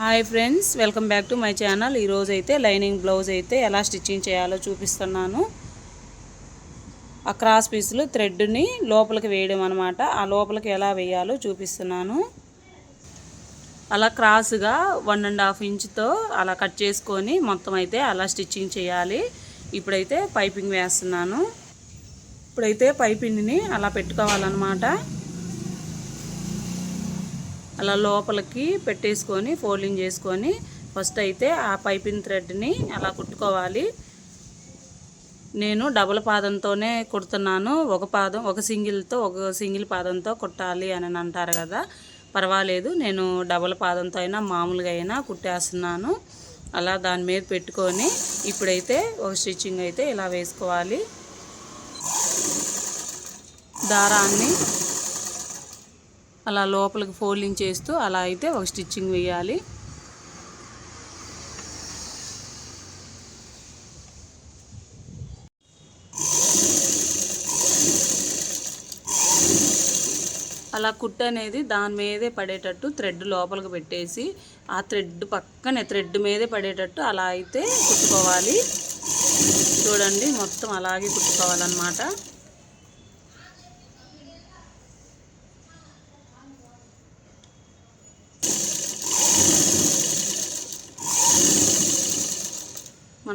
Hi friends welcome back to my channel. ఈరోజు అయితే lining blouse అయితే ఎలా స్టిచ్చింగ్ చేయాలో చూపిస్తున్నాను. ఆ క్రాస్ పీసులు థ్రెడ్ని లోపలికి వేయడం అనమాట ఆ లోపలికి ఎలా వేయాలో చూపిస్తున్నాను. అలా క్రాస్గా వన్ అండ్ హాఫ్ ఇంచ్తో అలా కట్ చేసుకొని మొత్తం అయితే అలా స్టిచ్చింగ్ చేయాలి. ఇప్పుడైతే పైపింగ్ వేస్తున్నాను. ఇప్పుడైతే పైపింగ్ని అలా పెట్టుకోవాలన్నమాట. అలా లోపలికి పెట్టేసుకొని ఫోల్డింగ్ చేసుకొని ఫస్ట్ అయితే ఆ పైపింగ్ థ్రెడ్ని అలా కుట్టుకోవాలి. నేను డబుల్ పాదంతోనే కుడుతున్నాను. ఒక పాదం ఒక సింగిల్తో ఒక సింగిల్ పాదంతో కుట్టాలి అని అంటారు కదా. పర్వాలేదు నేను డబుల్ పాదంతో అయినా మామూలుగా అయినా కుట్టేస్తున్నాను. అలా దాని మీద పెట్టుకొని ఇప్పుడైతే ఒక స్టిచ్చింగ్ అయితే ఇలా వేసుకోవాలి. దారాన్ని అలా లోపలికి ఫోల్డింగ్ చేస్తూ అలా అయితే ఒక స్టిచ్చింగ్ వేయాలి. అలా కుట్టు అనేది దాని మీదే పడేటట్టు థ్రెడ్ లోపలికి పెట్టేసి ఆ థ్రెడ్ పక్కనే థ్రెడ్ మీదే పడేటట్టు అలా అయితే కుట్టుకోవాలి. చూడండి మొత్తం అలాగే కుట్టుకోవాలన్నమాట.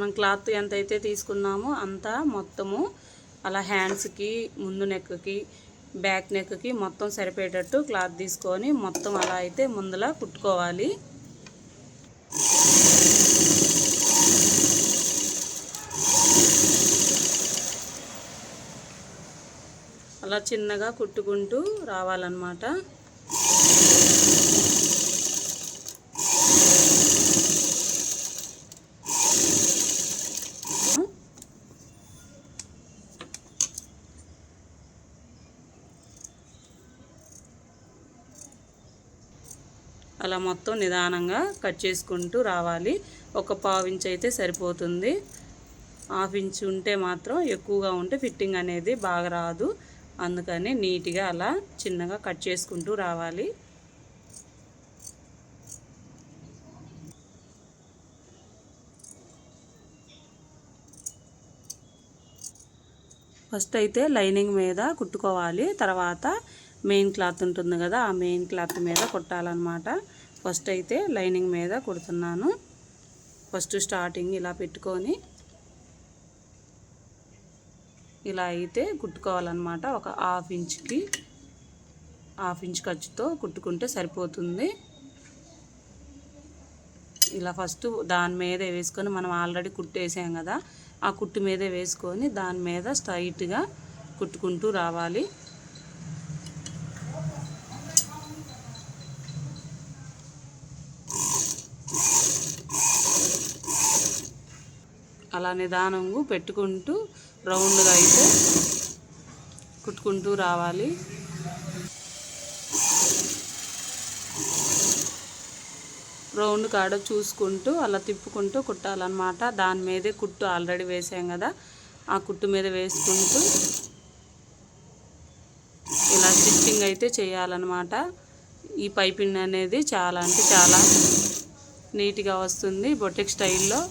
మనం క్లాత్ ఎంతైతే తీసుకున్నామో అంతా మొత్తము అలా హ్యాండ్స్కి ముందు నెక్కి బ్యాక్ నెక్కి మొత్తం సరిపోయేటట్టు క్లాత్ తీసుకొని మొత్తం అలా అయితే ముందులా కుట్టుకోవాలి. అలా చిన్నగా కుట్టుకుంటూ రావాలన్నమాట. మొత్తం నిదానంగా కట్ చేసుకుంటూ రావాలి. ఒక పావు ఇంచ్ అయితే సరిపోతుంది. హాఫ్ ఇంచ్ ఉంటే మాత్రం ఎక్కువగా ఉంటే ఫిట్టింగ్ అనేది బాగా రాదు. అందుకని నీట్గా అలా చిన్నగా కట్ చేసుకుంటూ రావాలి. ఫస్ట్ అయితే లైనింగ్ మీద కుట్టుకోవాలి. తర్వాత మెయిన్ క్లాత్ ఉంటుంది కదా ఆ మెయిన్ క్లాత్ మీద కుట్టాలన్నమాట. ఫస్ట్ అయితే లైనింగ్ మీద కుడుతున్నాను. ఫస్ట్ స్టార్టింగ్ ఇలా పెట్టుకొని ఇలా అయితే కుట్టుకోవాలన్నమాట. ఒక హాఫ్ ఇంచ్కి హాఫ్ ఇంచ్ ఖర్చుతో కుట్టుకుంటే సరిపోతుంది. ఇలా ఫస్ట్ దాని మీద వేసుకొని మనం ఆల్రెడీ కుట్టేసాం కదా ఆ కుట్టు మీద వేసుకొని దాని మీద స్ట్రైట్గా కుట్టుకుంటూ రావాలి. అలా నిదానంగా పెట్టుకుంటూ రౌండ్గా అయితే కుట్టుకుంటూ రావాలి. రౌండ్ కాడ చూసుకుంటూ అలా తిప్పుకుంటూ కుట్టాలన్నమాట. దాని మీదే కుట్టు ఆల్రెడీ వేసాం కదా. ఆ కుట్టు మీద వేసుకుంటూ ఇలా స్టిచ్చింగ్ అయితే చేయాలన్నమాట. ఈ పైపింగ్ అనేది చాలా అంటే చాలా నీట్గా వస్తుంది బొటెక్ స్టైల్లో.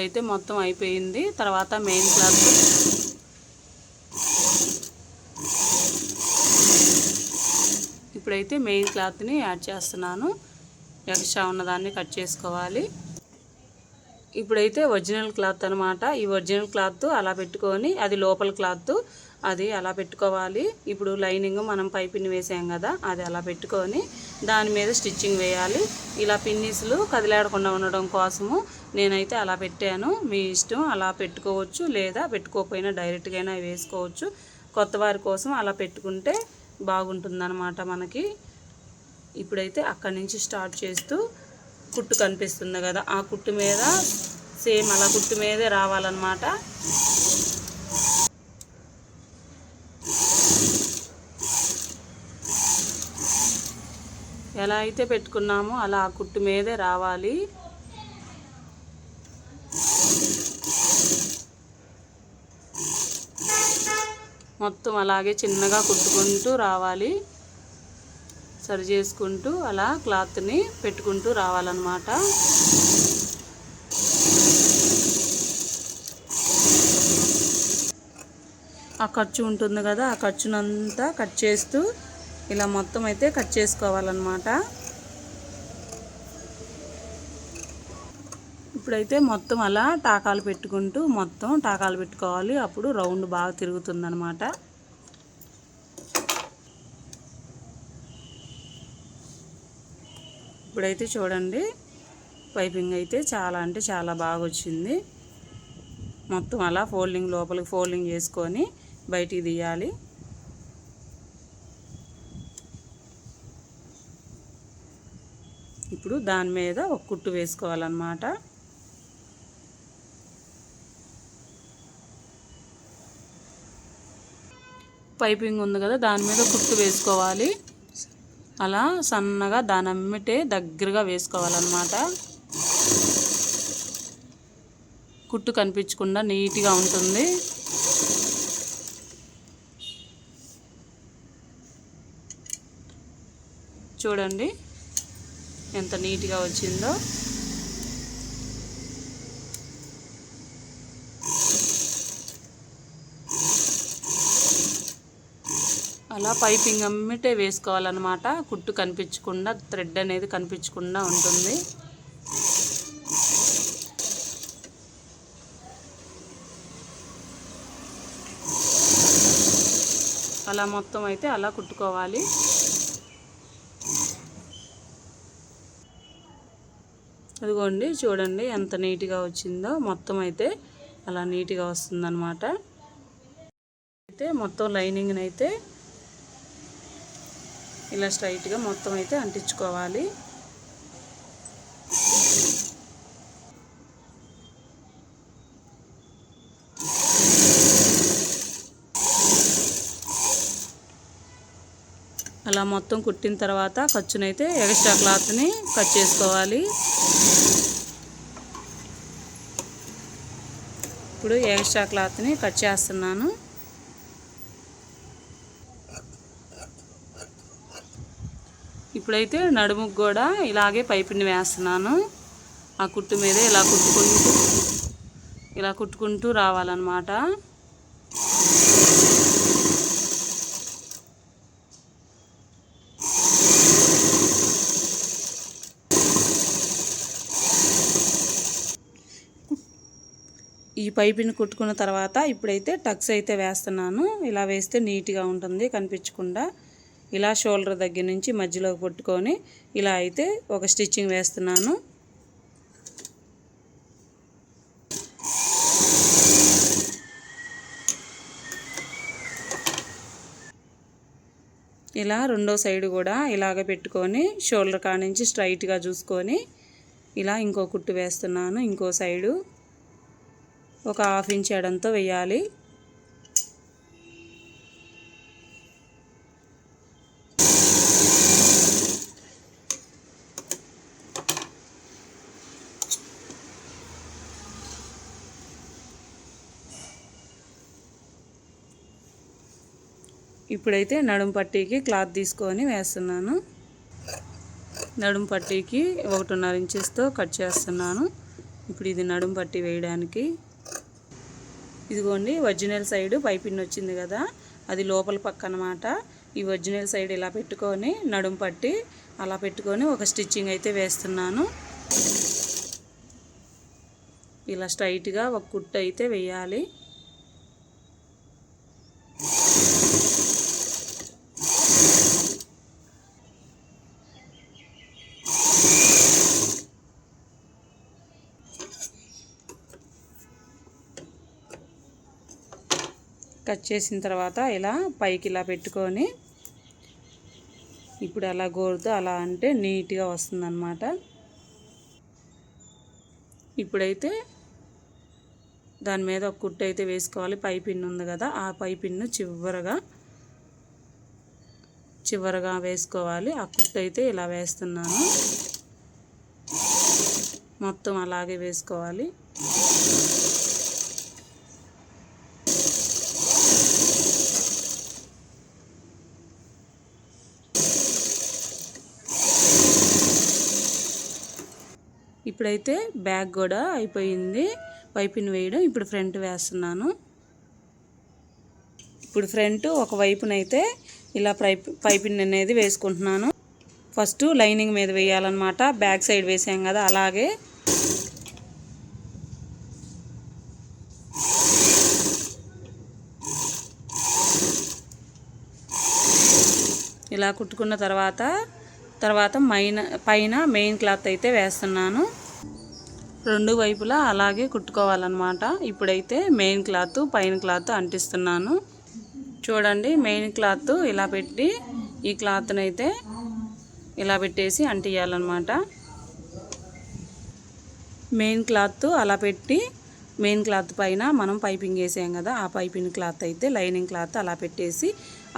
ఇప్పుడైతే మొత్తం అయిపోయింది. తర్వాత మెయిన్ క్లాత్ ఇప్పుడైతే మెయిన్ క్లాత్ని యాడ్ చేస్తున్నాను. ఎక్స్ట్రా ఉన్నదాన్ని కట్ చేసుకోవాలి. ఇప్పుడైతే ఒరిజినల్ క్లాత్ అనమాట ఈ ఒరిజినల్ క్లాత్ అలా పెట్టుకొని అది లోపల క్లాత్ అది అలా పెట్టుకోవాలి. ఇప్పుడు లైనింగ్ మనం పైపిన్ వేసాం కదా అది అలా పెట్టుకొని దాని మీద స్టిచ్చింగ్ వేయాలి. ఇలా పిన్నీసులు కదిలాడకుండా ఉండడం కోసము నేనైతే అలా పెట్టాను. మీ ఇష్టం అలా పెట్టుకోవచ్చు లేదా పెట్టుకోకపోయినా డైరెక్ట్గా వేసుకోవచ్చు. కొత్త వారి కోసం అలా పెట్టుకుంటే బాగుంటుందన్నమాట మనకి. ఇప్పుడైతే అక్కడి నుంచి స్టార్ట్ చేస్తూ కుట్టు కనిపిస్తుంది కదా ఆ కుట్టు మీద సేమ్ అలా కుట్టు మీదే రావాలన్నమాట. ఎలా అయితే పెట్టుకున్నామో అలా ఆ కుట్టు మీదే రావాలి. మొత్తం అలాగే చిన్నగా కుట్టుకుంటూ రావాలి. సరి చేసుకుంటూ అలా క్లాత్ని పెట్టుకుంటూ రావాలన్నమాట. ఆ ఖర్చు ఉంటుంది కదా ఆ ఖర్చునంతా కట్ చేస్తూ ఇలా మొత్తం అయితే కట్ చేసుకోవాలన్నమాట. ఇప్పుడైతే మొత్తం అలా టాకాలు పెట్టుకుంటూ మొత్తం టాకాలు పెట్టుకోవాలి. అప్పుడు రౌండ్ బాగా తిరుగుతుందన్నమాట. ఇప్పుడైతే చూడండి పైపింగ్ అయితే చాలా అంటే చాలా బాగా వచ్చింది. మొత్తం అలా ఫోల్డింగ్ లోపలికి ఫోల్డింగ్ చేసుకొని బయటికి తీయాలి. ఇప్పుడు దాని మీద ఒక కుట్టు వేసుకోవాలన్నమాట. పైపింగ్ ఉంది కదా దాని మీద కుట్టు వేసుకోవాలి. అలా సన్నగా దాని అమ్మిటే దగ్గరగా వేసుకోవాలన్నమాట. కుట్టు కనిపించకుండా నీట్గా ఉంటుంది. చూడండి. ఎంత నీట్గా వచ్చిందో. అలా పైపింగ్ అమ్మిటే వేసుకోవాలన్నమాట. కుట్టు కనిపించకుండా థ్రెడ్ అనేది కనిపించకుండా ఉంటుంది. అలా మొత్తం అయితే అలా కుట్టుకోవాలి. అదిగోండి చూడండి ఎంత నీట్గా వచ్చిందో. మొత్తం అయితే అలా నీట్గా వస్తుందన్నమాట. అయితే మొత్తం లైనింగ్ని అయితే ఇలా స్ట్రైట్గా మొత్తం అయితే అంటించుకోవాలి. అలా మొత్తం కుట్టిన తర్వాత ఖర్చునైతే ఎక్స్ట్రా క్లాత్ని కట్ చేసుకోవాలి. ఇప్పుడు ఎక్స్ట్రా క్లాత్ని కట్ చేస్తున్నాను. ఇప్పుడైతే నడుముకు కూడా ఇలాగే పైపుని వేస్తున్నాను. ఆ కుట్టు మీద ఇలా కుట్టుకుంటూ ఇలా కుట్టుకుంటూ రావాలన్నమాట. ఈ పైపుని కుట్టుకున్న తర్వాత ఇప్పుడైతే టక్స్ అయితే వేస్తున్నాను. ఇలా వేస్తే నీట్గా ఉంటుంది కనిపించకుండా. ఇలా షోల్డర్ దగ్గర నుంచి మధ్యలోకి పట్టుకొని ఇలా అయితే ఒక స్టిచ్చింగ్ వేస్తున్నాను. ఇలా రెండో సైడ్ కూడా ఇలాగ పెట్టుకొని షోల్డర్ కాడ నుంచి స్ట్రైట్గా చూసుకొని ఇలా ఇంకో కుట్టు వేస్తున్నాను ఇంకో సైడు. ఒక హాఫ్ ఇంచ్ ఎడంతో వేయాలి ఇప్పుడైతే నడుం పట్టీకి క్లాత్ తీసుకొని వేస్తున్నాను. నడుం పట్టీకి ఒకటిన్నర ఇంచెస్తో కట్ చేస్తున్నాను. ఇప్పుడు ఇది నడుం పట్టీ వేయడానికి ఇదిగోండి ఒరిజినల్ సైడ్ పైపిన్ వచ్చింది కదా అది లోపల పక్క అనమాట ఈ ఒరిజినల్ సైడ్ ఇలా పెట్టుకొని నడుం పట్టి అలా పెట్టుకొని ఒక స్టిచ్చింగ్ అయితే వేస్తున్నాను. ఇలా స్ట్రైట్గా ఒక కుట్టు అయితే వేయాలి. కట్ చేసిన తర్వాత ఇలా పైకి ఇలా పెట్టుకొని ఇప్పుడు అలా గోరుతో అలా అంటే నీట్గా వస్తుందన్నమాట. ఇప్పుడైతే దాని మీద ఒక కుట్టు అయితే వేసుకోవాలి. పై పిన్ ఉంది కదా ఆ పై పిన్ను చివరగా చివరగా వేసుకోవాలి. ఆ కుట్టు అయితే ఇలా వేస్తున్నాను. మొత్తం అలాగే వేసుకోవాలి. ఇప్పుడైతే బ్యాగ్ కూడా అయిపోయింది. పైపింగ్ వేయడం ఇప్పుడు ఫ్రంట్ వేస్తున్నాను. ఇప్పుడు ఫ్రంట్ ఒక వైపునైతే ఇలా పైప్ పైపిన్ అనేది వేసుకుంటున్నాను. ఫస్ట్ లైనింగ్ మీద వేయాలన్నమాట. బ్యాక్ సైడ్ వేసాం కదా అలాగే. ఇలా కుట్టుకున్న తర్వాత తర్వాత మైన పైన మెయిన్ క్లాత్ అయితే వేస్తున్నాను. రెండు వైపులా అలాగే కుట్టుకోవాలన్నమాట. ఇప్పుడైతే మెయిన్ క్లాత్ పైన క్లాత్ అంటిస్తున్నాను. చూడండి మెయిన్ క్లాత్ ఇలా పెట్టి ఈ క్లాత్ని అయితే ఇలా పెట్టేసి అంటియాలన్నమాట మెయిన్ క్లాత్ అలా పెట్టి మెయిన్ క్లాత్ పైన మనం పైపింగ్ వేసాం కదా ఆ పైపింగ్ క్లాత్ అయితే లైనింగ్ క్లాత్ అలా పెట్టేసి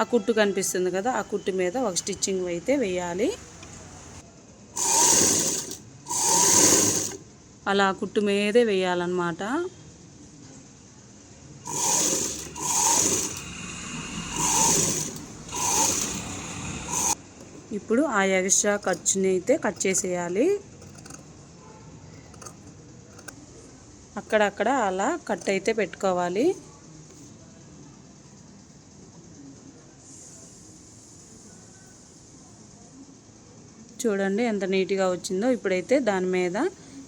ఆ కుట్టు కనిపిస్తుంది కదా ఆ కుట్టు మీద ఒక స్టిచ్చింగ్ అయితే వేయాలి. అలా కుట్టు మీదే వేయాలన్నమాట. ఇప్పుడు ఆ ఎక్స్ట్రా ఖర్చుని అయితే కట్ చేసేయాలి. అక్కడక్కడ అలా కట్ అయితే పెట్టుకోవాలి. చూడండి ఎంత నీట్గా వచ్చిందో. ఇప్పుడైతే దాని మీద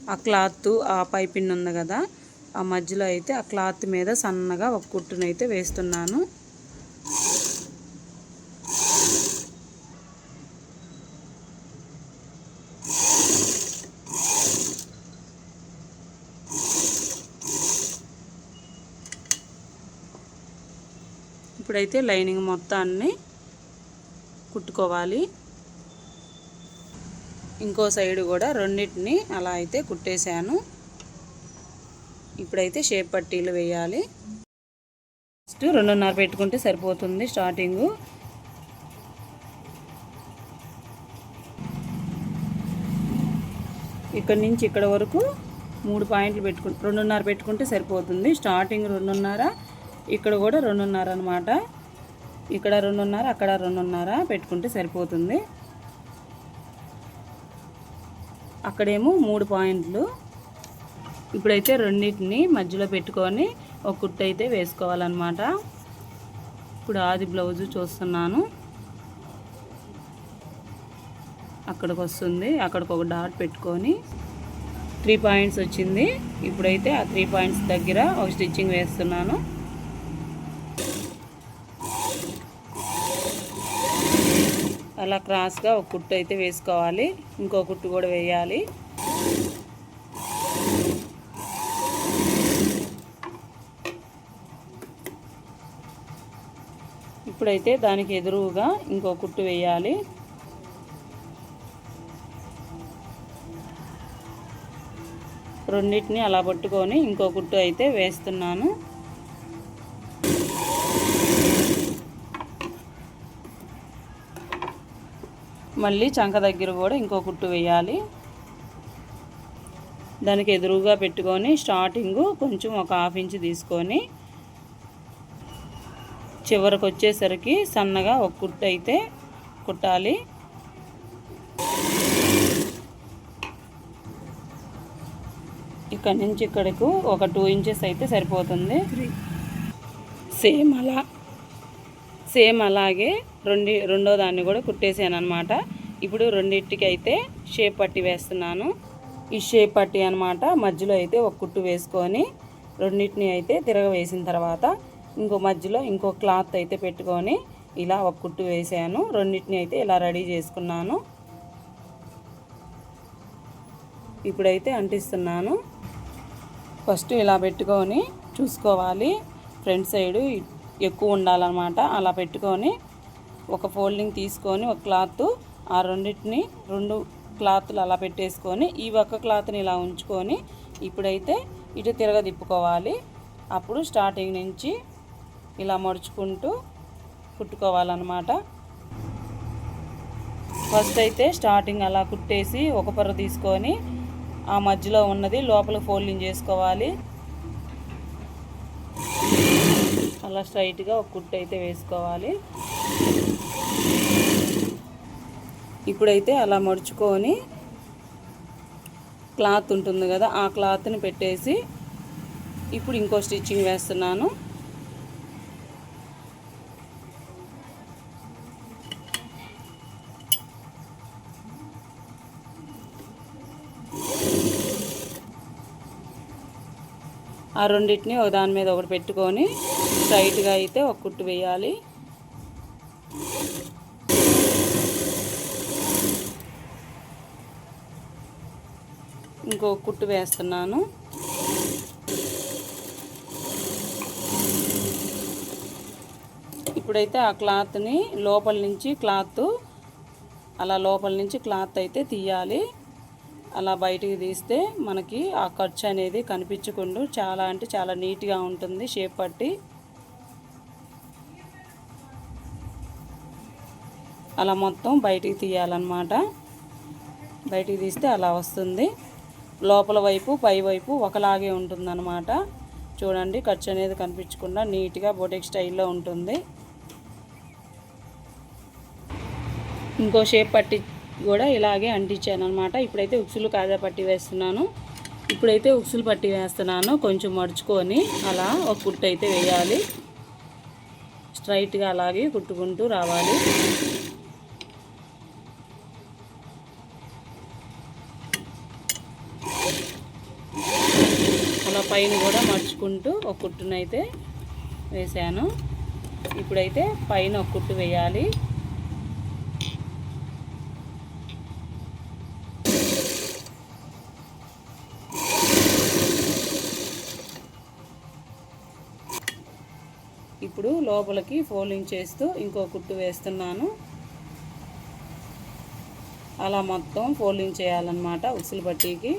ఆ క్లాత్ ఆ పైపిన్ ఉంది కదా ఆ మధ్యలో అయితే ఆ క్లాత్ మీద సన్నగా ఒక కుట్టునైతే వేస్తున్నాను. ఇప్పుడైతే లైనింగ్ మొత్తాన్ని కుట్టుకోవాలి. ఇంకో సైడ్ కూడా రెండింటిని అలా అయితే కుట్టేశాను. ఇప్పుడైతే షేప్ పట్టీలు వేయాలి. ఫస్ట్ రెండున్నర పెట్టుకుంటే సరిపోతుంది స్టార్టింగు. ఇక్కడ నుంచి ఇక్కడ వరకు మూడు పాయింట్లు పెట్టుకు రెండున్నర పెట్టుకుంటే సరిపోతుంది. స్టార్టింగ్ రెండున్నర ఇక్కడ కూడా రెండున్నర అనమాట ఇక్కడ రెండున్నర అక్కడ రెండున్నర పెట్టుకుంటే సరిపోతుంది. అక్కడేమో మూడు పాయింట్లు. ఇప్పుడైతే రెండింటిని మధ్యలో పెట్టుకొని ఒక కుట్టు అయితే వేసుకోవాలన్నమాట. ఇప్పుడు ఆది బ్లౌజు చూస్తున్నాను. అక్కడికి వస్తుంది అక్కడికి ఒక డాట్ పెట్టుకొని త్రీ పాయింట్స్ వచ్చింది. ఇప్పుడైతే ఆ త్రీ పాయింట్స్ దగ్గర ఒక స్టిచ్చింగ్ వేస్తున్నాను. అలా క్రాస్గా ఒక కుట్టు అయితే వేసుకోవాలి. ఇంకో కుట్టు కూడా వేయాలి. ఇప్పుడైతే దానికి ఎదురుగా ఇంకో కుట్టు వేయాలి. రెండింటిని అలా పట్టుకొని ఇంకో కుట్టు అయితే వేస్తున్నాను. మళ్ళీ చంక దగ్గర కూడా ఇంకో కుట్టు వేయాలి. దానికి ఎదురుగా పెట్టుకొని స్టార్టింగు కొంచెం ఒక హాఫ్ ఇంచ్ తీసుకొని చివరికి వచ్చేసరికి సన్నగా ఒక కుట్టు అయితే కుట్టాలి. ఇక్కడ నుంచి ఇక్కడకు ఒక టూ ఇంచెస్ అయితే సరిపోతుంది. సేమ్ అలా సేమ్ అలాగే రెండు రెండో దాన్ని కూడా కుట్టేసాను అనమాట ఇప్పుడు రెండింటికి అయితే షేప్ పట్టి వేస్తున్నాను. ఈ షేప్ పట్టి అనమాట మధ్యలో అయితే ఒక కుట్టు వేసుకొని రెండింటిని అయితే తిరగవేసిన తర్వాత ఇంకో మధ్యలో ఇంకో క్లాత్ అయితే పెట్టుకొని ఇలా ఒక కుట్టు వేసాను. రెండింటిని అయితే ఇలా రెడీ చేసుకున్నాను. ఇప్పుడైతే అంటిస్తున్నాను. ఫస్ట్ ఇలా పెట్టుకొని చూసుకోవాలి. ఫ్రంట్ సైడు ఎక్కువ ఉండాలన్నమాట. అలా పెట్టుకొని ఒక ఫోల్డింగ్ తీసుకొని ఒక క్లాత్ ఆ రెండింటిని రెండు క్లాత్లు అలా పెట్టేసుకొని ఈ ఒక్క క్లాత్ని ఇలా ఉంచుకొని ఇప్పుడైతే ఇటు తిరగ తిప్పుకోవాలి. అప్పుడు స్టార్టింగ్ నుంచి ఇలా మడుచుకుంటూ కుట్టుకోవాలన్నమాట. ఫస్ట్ అయితే స్టార్టింగ్ అలా కుట్టేసి ఒక పొర తీసుకొని ఆ మధ్యలో ఉన్నది లోపల ఫోల్డింగ్ చేసుకోవాలి. అలా స్ట్రైట్గా ఒక కుట్టు అయితే వేసుకోవాలి. ఇప్పుడైతే అలా మడుచుకొని క్లాత్ ఉంటుంది కదా ఆ క్లాత్ని పెట్టేసి ఇప్పుడు ఇంకో స్టిచ్చింగ్ వేస్తున్నాను. ఆ రెండింటిని ఒక దాని మీద ఒకటి పెట్టుకొని స్ట్రైట్గా అయితే ఒక కుట్టు వేయాలి. ఇంకో కుట్టు వేస్తున్నాను. ఇప్పుడైతే ఆ క్లాత్ని లోపల నుంచి క్లాత్ అలా లోపల నుంచి క్లాత్ అయితే తీయాలి. అలా బయటికి తీస్తే మనకి ఆ ఖర్చు అనేది కనిపించకుండా చాలా అంటే చాలా నీట్గా ఉంటుంది షేప్ పట్టి. అలా మొత్తం బయటికి తీయాలన్నమాట. బయటికి తీస్తే అలా వస్తుంది. లోపల వైపు పై వైపు ఒకలాగే ఉంటుందన్నమాట. చూడండి ఖర్చు అనేది కనిపించకుండా నీట్గా బొటెక్ స్టైల్లో ఉంటుంది. ఇంకో షేప్ పట్టి కూడా ఇలాగే అంటించాను అనమాట ఇప్పుడైతే ఉక్సులు కాజా పట్టి వేస్తున్నాను. ఇప్పుడైతే ఉక్సులు పట్టి వేస్తున్నాను. కొంచెం మడుచుకొని అలా ఒక కుట్టు అయితే వేయాలి. స్ట్రైట్గా అలాగే కుట్టుకుంటూ రావాలి. వేసుకుంటూ ఒక ఒక కుట్టునైతే వేసాను. ఇప్పుడైతే పైన ఒక కుట్టు వేయాలి. ఇప్పుడు లోపలికి ఫోల్డింగ్ చేస్తూ ఇంకో కుట్టు వేస్తున్నాను. అలా మొత్తం ఫోల్డింగ్ చేయాలన్నమాట ఉసులు బట్టీకి.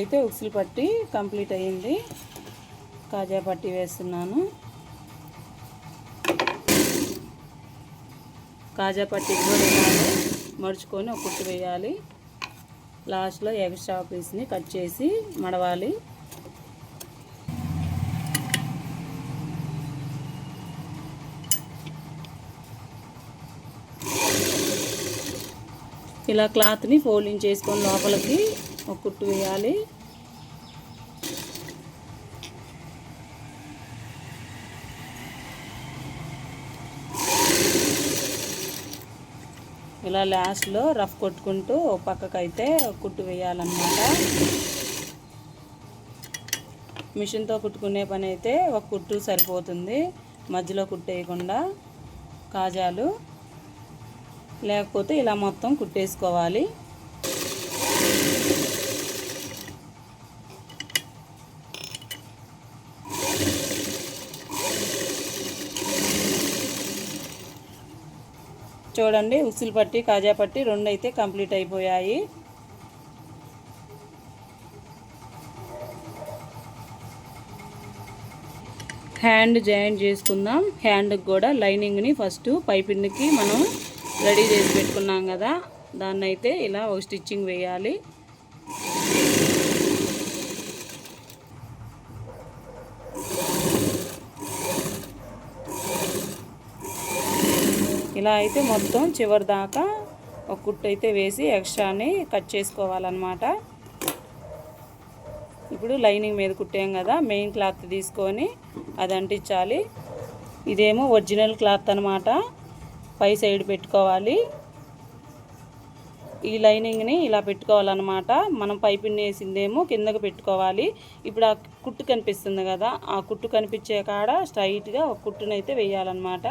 అయితే ఉక్సులు పట్టి కంప్లీట్ అయ్యింది. కాజా పట్టి వేస్తున్నాను. కాజా పట్టి కూడా మడుచుకొని ఒక కుట్టు వేయాలి. లాస్ట్లో ఎక్స్ట్రా పీస్ని కట్ చేసి మడవాలి. ఇలా క్లాత్ని ఫోల్డింగ్ చేసుకొని లోపలికి ఒక కుట్టు వేయాలి. ఇలా లాస్ట్లో రఫ్ కొట్టుకుంటూ ఒక పక్కకైతే కుట్టు వేయాలన్నమాట. మిషన్తో కుట్టుకునే పని అయితే ఒక కుట్టు సరిపోతుంది. మధ్యలో కుట్టేయకుండా కాజాలు లేకపోతే ఇలా మొత్తం కుట్టేసుకోవాలి. చూడండి ఉసిల్ పట్టి కాజా పట్టి రెండు అయితే కంప్లీట్ అయిపోయాయి. హ్యాండ్ జాయింట్ చేసుకుందాం. హ్యాండ్కి కూడా లైనింగ్ని ఫస్ట్ పైపిన్కి మనం రెడీ చేసి పెట్టుకున్నాం కదా. దాన్ని అయితే ఇలా ఒక స్టిచ్చింగ్ వేయాలి. ఇలా అయితే మొత్తం చివరి దాకా ఒక కుట్టు అయితే వేసి ఎక్స్ట్రాని కట్ చేసుకోవాలన్నమాట. ఇప్పుడు లైనింగ్ మీద కుట్టాం కదా మెయిన్ క్లాత్ తీసుకొని అది అంటించాలి. ఇదేమో ఒరిజినల్ క్లాత్ అనమాట పై సైడ్ పెట్టుకోవాలి. ఈ లైనింగ్ని ఇలా పెట్టుకోవాలన్నమాట. మనం పైపిన్ వేసిందేమో కిందకు పెట్టుకోవాలి. ఇప్పుడు ఆ కుట్టు కనిపిస్తుంది కదా ఆ కుట్టు కనిపించే కాడ స్ట్రైట్గా ఒక కుట్టునైతే వేయాలన్నమాట.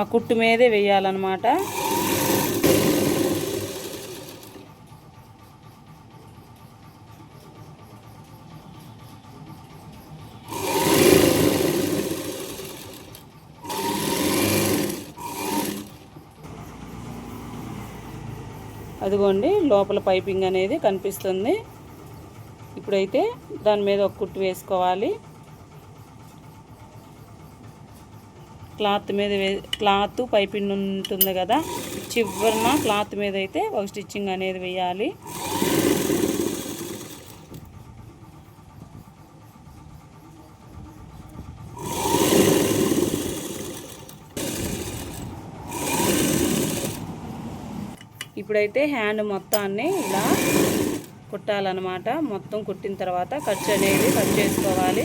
ఆ కుట్టు మీదే వేయాలన్నమాట. అదిగోండి లోపల పైపింగ్ అనేది కనిపిస్తుంది. ఇప్పుడైతే దాని మీద ఒక కుట్టు వేసుకోవాలి. క్లాత్ మీద వే క్లాత్ పైపింగ్ ఉంటుంది కదా చివరిన క్లాత్ మీద అయితే ఒక స్టిచ్చింగ్ అనేది వేయాలి. ఇప్పుడైతే హ్యాండ్ మొత్తాన్ని ఇలా కుట్టాలన్నమాట. మొత్తం కుట్టిన తర్వాత ఖర్చు అనేది కట్ చేసుకోవాలి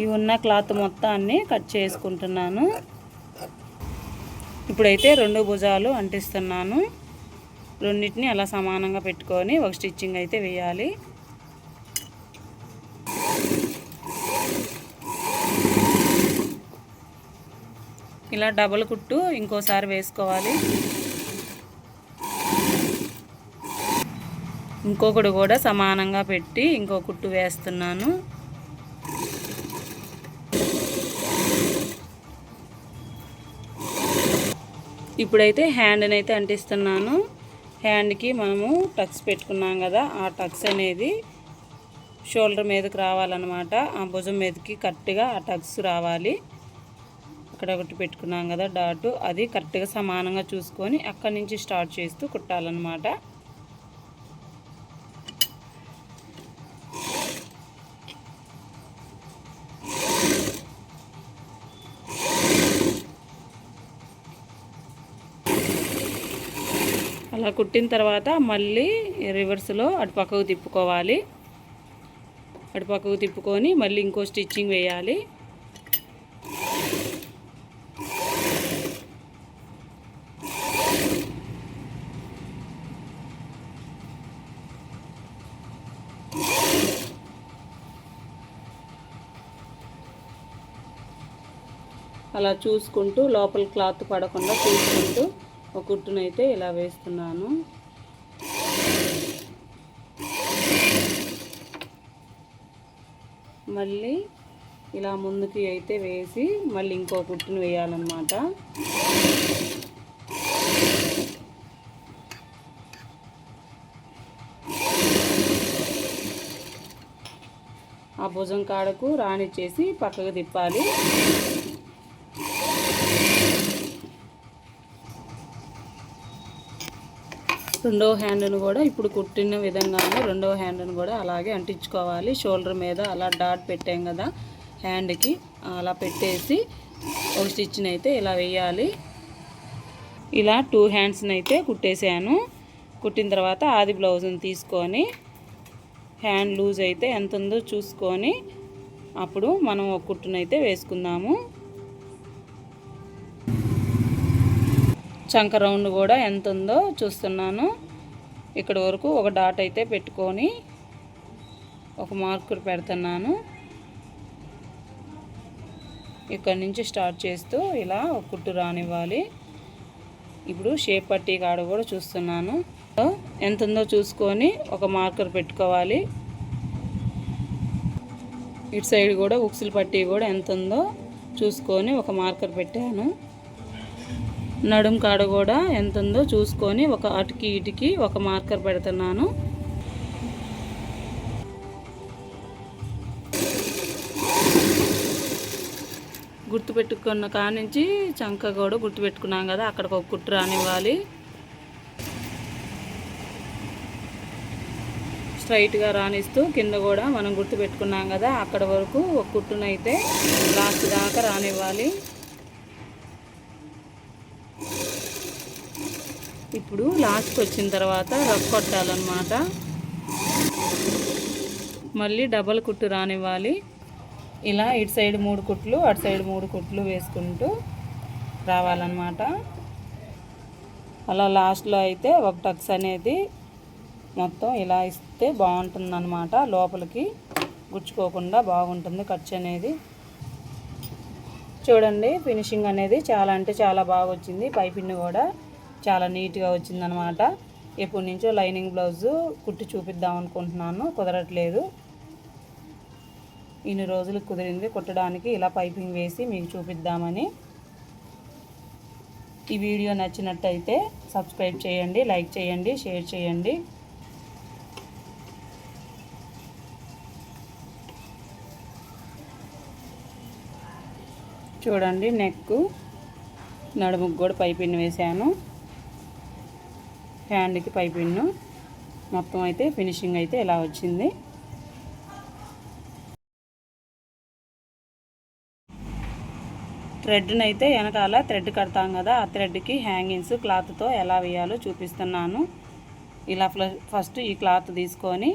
ఈ ఉన్న క్లాత్ మొత్తాన్ని కట్ చేసుకుంటున్నాను. ఇప్పుడైతే రెండు భుజాలు అంటిస్తున్నాను. రెండింటిని అలా సమానంగా పెట్టుకొని ఒక స్టిచ్చింగ్ అయితే వేయాలి. ఇలా డబల్ కుట్టు ఇంకోసారి వేసుకోవాలి. ఇంకొకటి కూడా సమానంగా పెట్టి ఇంకో కుట్టు వేస్తున్నాను. ఇప్పుడైతే హ్యాండ్ని అయితే అంటిస్తున్నాను. హ్యాండ్కి మనము టక్స్ పెట్టుకున్నాం కదా ఆ టక్స్ అనేది షోల్డర్ మీదకి రావాలన్నమాట. ఆ భుజం మీదకి కరెక్ట్గా ఆ టక్స్ రావాలి. అక్కడ ఒకటి పెట్టుకున్నాం కదా డాటు అది కరెక్ట్గా సమానంగా చూసుకొని అక్కడి నుంచి స్టార్ట్ చేస్తూ కుట్టాలన్నమాట. అలా కుట్టిన తర్వాత మళ్ళీ రివర్స్లో అటుపక్కకు తిప్పుకోవాలి. అటుపక్కకు తిప్పుకొని మళ్ళీ ఇంకో స్టిచ్చింగ్ వేయాలి. అలా చూసుకుంటూ లోపల క్లాత్ పడకుండా చూసుకుంటూ ఒక కుట్టునైతే ఇలా వేస్తున్నాను. మళ్ళీ ఇలా ముందుకి అయితే వేసి మళ్ళీ ఇంకో కుట్టును వేయాలన్నమాట. ఆ భుజం కాడకు రానిచ్చేసి పక్కకు తిప్పాలి. రెండవ హ్యాండ్ను కూడా ఇప్పుడు కుట్టిన విధంగానే రెండవ హ్యాండ్ను కూడా అలాగే అంటించుకోవాలి. షోల్డర్ మీద అలా డాట్ పెట్టాం కదా హ్యాండ్కి. అలా పెట్టేసి ఒక స్టిచ్ని అయితే ఇలా వేయాలి. ఇలా టూ హ్యాండ్స్ని అయితే కుట్టేసాను. కుట్టిన తర్వాత ఆది బ్లౌజ్ని తీసుకొని హ్యాండ్ లూజ్ అయితే ఎంత ఉందో చూసుకొని అప్పుడు మనం ఒక కుట్టునైతే వేసుకుందాము. చంక రౌండ్ కూడా ఎంత ఉందో చూస్తున్నాను. ఇక్కడ వరకు ఒక డాట్ అయితే పెట్టుకొని ఒక మార్కర్ పెడుతున్నాను. ఇక్కడ నుంచి స్టార్ట్ చేస్తూ ఇలా ఒక కుట్టు రానివ్వాలి. ఇప్పుడు షేప్ పట్టీ కాడ కూడా చూస్తున్నాను. ఎంత ఉందో చూసుకొని ఒక మార్కర్ పెట్టుకోవాలి. ఇటు సైడ్ కూడా ఉక్సులు పట్టీ కూడా ఎంత ఉందో చూసుకొని ఒక మార్కర్ పెట్టాను. నడుం కాడ కూడా ఎంత ఉందో చూసుకొని ఒక అటుకి ఇటుకి ఒక మార్కర్ పెడుతున్నాను. గుర్తుపెట్టుకున్న కానించి చంక కూడా గుర్తుపెట్టుకున్నాం కదా అక్కడికి ఒక కుట్టు రానివ్వాలి. స్ట్రైట్గా రానిస్తూ కింద కూడా మనం గుర్తుపెట్టుకున్నాం కదా అక్కడ వరకు ఒక కుట్టునైతే లాస్ట్ దాకా రానివ్వాలి. ఇప్పుడు లాస్ట్కి వచ్చిన తర్వాత రఫ్ కొట్టాలన్నమాట. మళ్ళీ డబల్ కుట్టు రానివ్వాలి. ఇలా ఇటు సైడ్ మూడు కుట్లు అటు సైడ్ మూడు కుట్లు వేసుకుంటూ రావాలన్నమాట. అలా లాస్ట్లో అయితే ఒక టక్స్ అనేది మొత్తం ఇలా ఇస్తే బాగుంటుందన్నమాట. లోపలికి గుచ్చుకోకుండా బాగుంటుంది ఖర్చు అనేది. చూడండి ఫినిషింగ్ అనేది చాలా అంటే చాలా బాగా వచ్చింది. పైపిన్ని కూడా చాలా నీట్గా వచ్చిందనమాట ఎప్పటి నుంచో లైనింగ్ బ్లౌజు కుట్టి చూపిద్దాం అనుకుంటున్నాను. కుదరట్లేదు. ఇన్ని రోజులు కుదిరింది కుట్టడానికి. ఇలా పైపింగ్ వేసి మీకు చూపిద్దామని. ఈ వీడియో నచ్చినట్టయితే సబ్స్క్రైబ్ చేయండి లైక్ చేయండి షేర్ చేయండి. చూడండి నెక్ నడుముకు కూడా పైపిన్ వేసాను హ్యాండ్కి పైపిన్ను మొత్తం అయితే ఫినిషింగ్ అయితే ఇలా వచ్చింది? థ్రెడ్ని అయితే వెనకాల థ్రెడ్ కడతాం కదా ఆ థ్రెడ్కి హ్యాంగింగ్స్ క్లాత్తో ఎలా వేయాలో చూపిస్తున్నాను. ఇలా ఫస్ట్ ఈ క్లాత్ తీసుకొని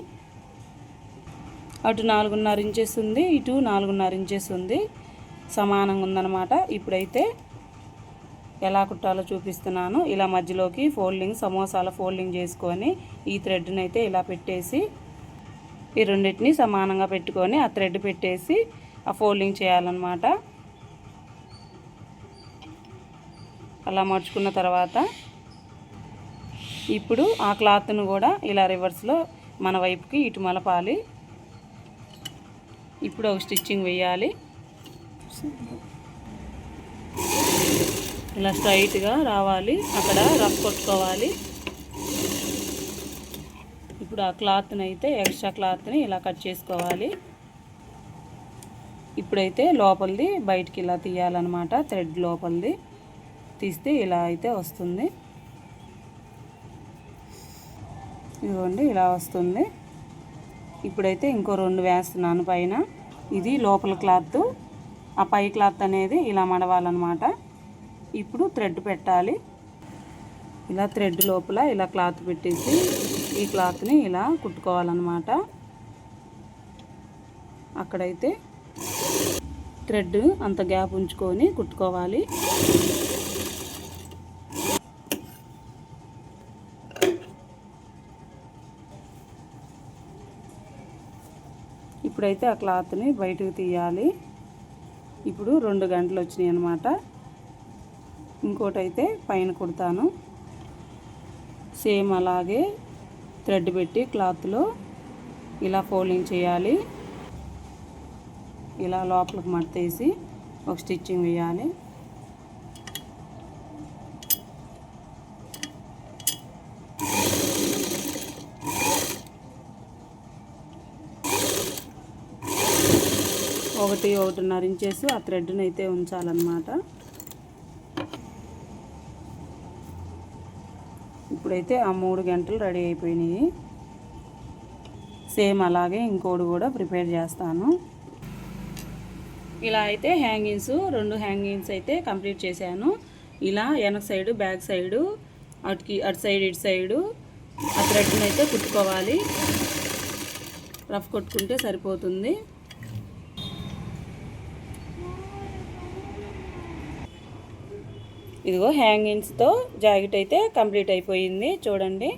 అటు నాలుగున్నర ఇంచెస్ ఉంది ఇటు నాలుగున్నర ఇంచెస్ ఉంది. సమానంగా ఉందన్నమాట. ఇప్పుడైతే ఎలా కుట్టాలో చూపిస్తున్నాను. ఇలా మధ్యలోకి ఫోల్డింగ్ సమోసాల ఫోల్డింగ్ చేసుకొని ఈ థ్రెడ్ని అయితే ఇలా పెట్టేసి ఈ రెండింటిని సమానంగా పెట్టుకొని ఆ థ్రెడ్ పెట్టేసి ఆ ఫోల్డింగ్ చేయాలన్నమాట. అలా మర్చుకున్న తర్వాత ఇప్పుడు ఆ క్లాత్ను కూడా ఇలా రివర్స్లో మన వైపుకి ఇటు మలపాలి. ఇప్పుడు ఒక స్టిచ్చింగ్ వేయాలి. ఇలా స్ట్రైట్గా రావాలి. అక్కడ రఫ్ కొట్టుకోవాలి. ఇప్పుడు ఆ క్లాత్ని అయితే ఎక్స్ట్రా క్లాత్ని ఇలా కట్ చేసుకోవాలి. ఇప్పుడైతే లోపలిది బయటికి ఇలా తీయాలన్నమాట థ్రెడ్ లోపలిది. తీస్తే ఇలా అయితే వస్తుంది. ఇదిగోండి ఇలా వస్తుంది. ఇప్పుడైతే ఇంకో రెండు వేస్తున్నాను పైన. ఇది లోపల క్లాత్. ఆ పై క్లాత్ అనేది ఇలా మడవాలన్నమాట. ఇప్పుడు థ్రెడ్ పెట్టాలి. ఇలా థ్రెడ్ లోపల ఇలా క్లాత్ పెట్టేసి ఈ క్లాత్ని ఇలా కుట్టుకోవాలన్నమాట. అక్కడైతే థ్రెడ్ అంత గ్యాప్ ఉంచుకొని కుట్టుకోవాలి. ఇప్పుడైతే ఆ క్లాత్ని బయటకు తీయాలి. ఇప్పుడు రెండు గంటలు వచ్చినాయి ఇంకోటి ఇంకోటైతే పైన కుడతాను. సేమ్ అలాగే థ్రెడ్ పెట్టి క్లాత్లో ఇలా ఫోల్డింగ్ చేయాలి. ఇలా లోపలికి మడతేసి ఒక స్టిచ్చింగ్ వేయాలి. ఒకటి ఒకటిన్నర ఇంచెస్ ఆ థ్రెడ్ని అయితే ఉంచాలన్నమాట. ఇప్పుడైతే ఆ మూడు గంటలు రెడీ అయిపోయినాయి. సేమ్ అలాగే ఇంకోటి కూడా ప్రిపేర్ చేస్తాను. ఇలా అయితే హ్యాంగింగ్స్ రెండు హ్యాంగింగ్స్ అయితే కంప్లీట్ చేశాను. ఇలా వెనక సైడు బ్యాక్ సైడు అటుకి అటు సైడ్ ఇటు సైడు ఆ థ్రెడ్ని అయితే కుట్టుకోవాలి. రఫ్ కొట్టుకుంటే సరిపోతుంది. ఇదిగో హ్యాంగింగ్స్తో జాకెట్ అయితే కంప్లీట్ అయిపోయింది. చూడండి.